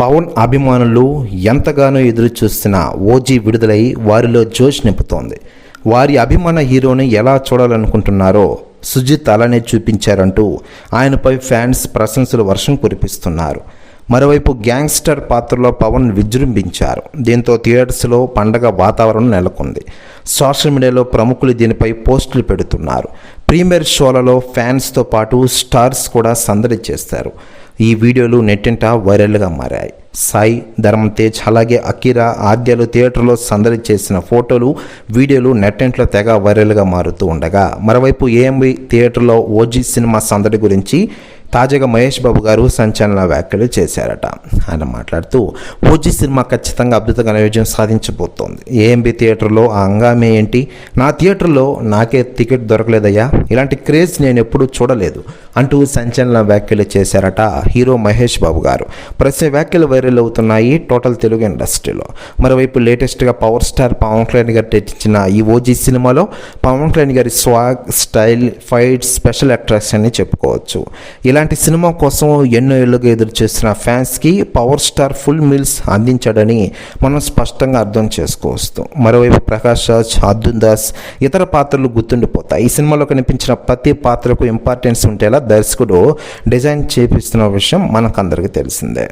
పవన్ అభిమానులు ఎంతగానో ఎదురు చూస్తున్న ఓజీ విడుదలై వారిలో జోష్ నింపుతోంది. వారి అభిమాన హీరోని ఎలా చూడాలనుకుంటున్నారో సుజిత్ అలానే చూపించారంటూ ఆయనపై ఫ్యాన్స్ ప్రశంసలు వర్షం కురిపిస్తున్నారు. మరోవైపు గ్యాంగ్స్టర్ పాత్రలో పవన్ విజృంభించారు. దీంతో థియేటర్స్లో పండగ వాతావరణం నెలకొంది. సోషల్ మీడియాలో ప్రముఖులు దీనిపై పోస్టులు పెడుతున్నారు. ప్రీమియర్ షోలలో ఫ్యాన్స్తో పాటు స్టార్స్ కూడా సందడి చేస్తారు. ఈ వీడియోలు నెట్టింట వైరల్గా మారాయి. సాయి ధర్మం తేజ్ అలాగే అకిరా ఆద్యాలు థియేటర్లో సందడి చేసిన ఫోటోలు వీడియోలు నెట్టింట్లో తెగ వైరల్గా మారుతూ ఉండగా మరోవైపు ఏఎంవి థియేటర్లో ఓజీ సినిమా సందడి గురించి తాజాగా మహేష్ బాబు గారు సంచలన వ్యాఖ్యలు చేశారట. ఆయన మాట్లాడుతూ ఓజీ సినిమా ఖచ్చితంగా అద్భుతంగా విజయం సాధించబోతోంది. ఏఎంబి థియేటర్లో ఆ హంగామే ఏంటి? నా థియేటర్లో నాకే టికెట్ దొరకలేదయ్యా. ఇలాంటి క్రేజ్ నేను ఎప్పుడూ చూడలేదు అంటూ సంచలన వ్యాఖ్యలు చేశారట హీరో మహేష్ బాబు గారు. ప్రతి వ్యాఖ్యలు వైరల్ అవుతున్నాయి టోటల్ తెలుగు ఇండస్ట్రీలో. మరోవైపు లేటెస్ట్గా పవర్ స్టార్ పవన్ కళ్యాణ్ గారు తెచ్చిన ఈ ఓజీ సినిమాలో పవన్ కళ్యాణ్ గారి swag style fight special attraction అని చెప్పుకోవచ్చు ఇలాంటి సినిమా కోసం ఎన్నో ఏళ్ళుగా ఎదురు చేస్తున్న ఫ్యాన్స్కి పవర్ స్టార్ ఫుల్ మీల్స్ అందించాడని మనం స్పష్టంగా అర్థం చేసుకోవచ్చు. మరోవైపు ప్రకాష్ రాజ్ అర్జున్ దాస్ ఇతర పాత్రలు గుర్తుండిపోతాయి. ఈ సినిమాలో కనిపించిన ప్రతి పాత్రకు ఇంపార్టెన్స్ ఉండేలా దర్శకుడు డిజైన్ చేపిస్తున్న విషయం మనకందరికీ తెలిసిందే.